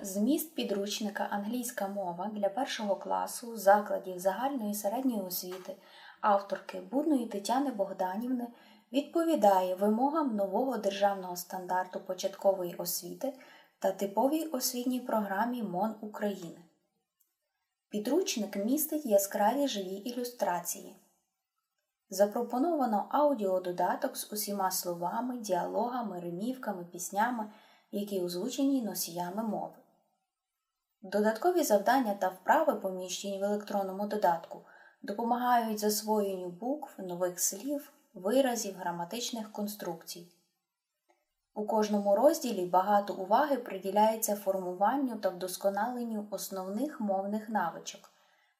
Зміст підручника Англійська мова для першого класу закладів загальної середньої освіти авторки Будної Тетяни Богданівни відповідає вимогам нового державного стандарту початкової освіти та типовій освітній програмі МОН України. Підручник містить яскраві живі ілюстрації. Запропоновано аудіододаток з усіма словами, діалогами, римівками, піснями, які озвучені носіями мови. Додаткові завдання та вправи, поміщені в електронному додатку, допомагають засвоєнню букв, нових слів, виразів, граматичних конструкцій. У кожному розділі багато уваги приділяється формуванню та вдосконаленню основних мовних навичок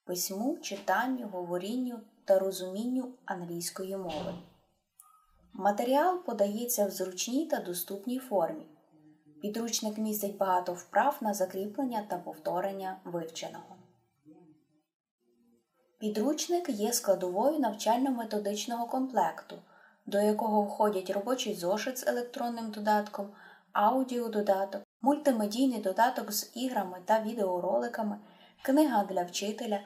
письму, читанню, говорінню та розумінню англійської мови. Матеріал подається в зручній та доступній формі. Підручник містить багато вправ на закріплення та повторення вивченого. Підручник є складовою навчально-методичного комплекту, до якого входять робочий зошит з електронним додатком, аудіододаток, мультимедійний додаток з іграми та відеороликами, книга для вчителя,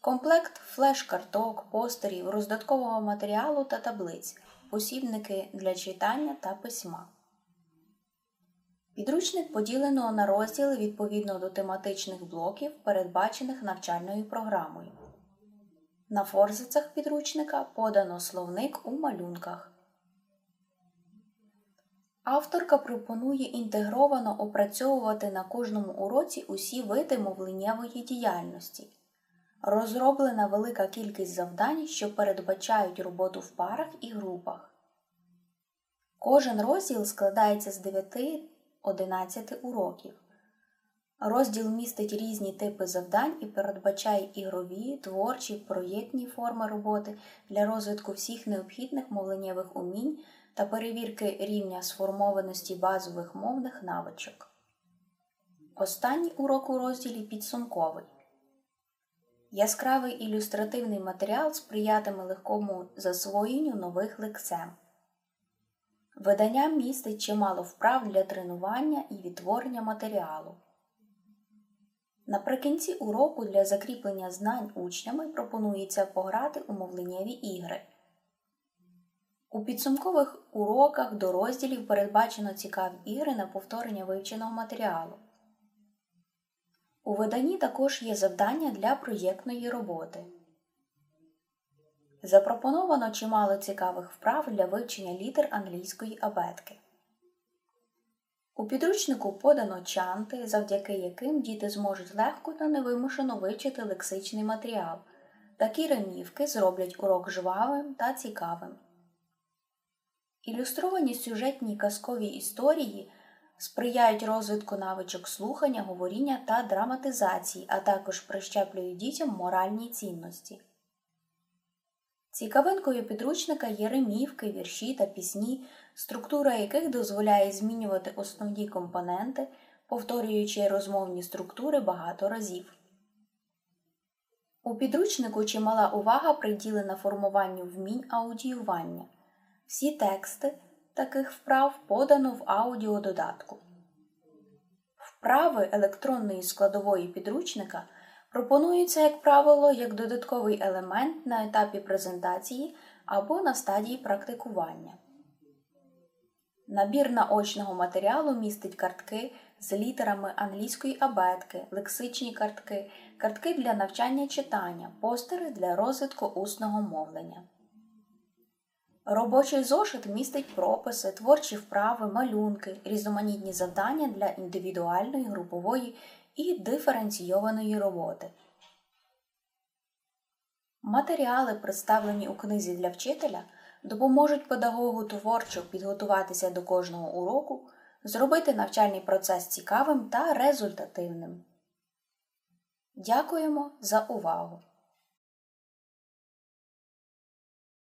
комплект флеш-карток, постерів, роздаткового матеріалу та таблиць, посібники для читання та письма. Підручник поділено на розділи відповідно до тематичних блоків, передбачених навчальною програмою. На форзицях підручника подано словник у малюнках. Авторка пропонує інтегровано опрацьовувати на кожному уроці усі види мовленнєвої діяльності. Розроблена велика кількість завдань, що передбачають роботу в парах і групах. Кожен розділ складається з 9-11 уроків. Розділ містить різні типи завдань і передбачає ігрові, творчі, проєктні форми роботи для розвитку всіх необхідних мовленнєвих умінь та перевірки рівня сформованості базових мовних навичок. Останній урок у розділі підсумковий. Яскравий ілюстративний матеріал сприятиме легкому засвоєнню нових лексем. Видання містить чимало вправ для тренування і відтворення матеріалу. Наприкінці уроку для закріплення знань учнями пропонується пограти у мовленнєві ігри. У підсумкових уроках до розділів передбачено цікаві ігри на повторення вивченого матеріалу. У виданні також є завдання для проєктної роботи. Запропоновано чимало цікавих вправ для вивчення літер англійської абетки. У підручнику подано чанти, завдяки яким діти зможуть легко та невимушено вивчити лексичний матеріал. Такі ремівки зроблять урок жвавим та цікавим. Ілюстровані сюжетні казкові історії сприяють розвитку навичок слухання, говоріння та драматизації, а також прищеплюють дітям моральні цінності. Цікавинкою підручника є ремівки, вірші та пісні, структура яких дозволяє змінювати основні компоненти, повторюючи розмовні структури багато разів. У підручнику чимала увага приділена формуванню вмінь аудіювання. Всі тексти таких вправ подано в аудіододатку. Вправи електронної складової підручника пропонуються, як правило, як додатковий елемент на етапі презентації або на стадії практикування. Набір наочного матеріалу містить картки з літерами англійської абетки, лексичні картки, картки для навчання читання, постери для розвитку усного мовлення. Робочий зошит містить прописи, творчі вправи, малюнки, різноманітні завдання для індивідуальної, групової і диференційованої роботи. Матеріали, представлені у книзі для вчителя, допоможуть педагогу творчо підготуватися до кожного уроку, зробити навчальний процес цікавим та результативним. Дякуємо за увагу!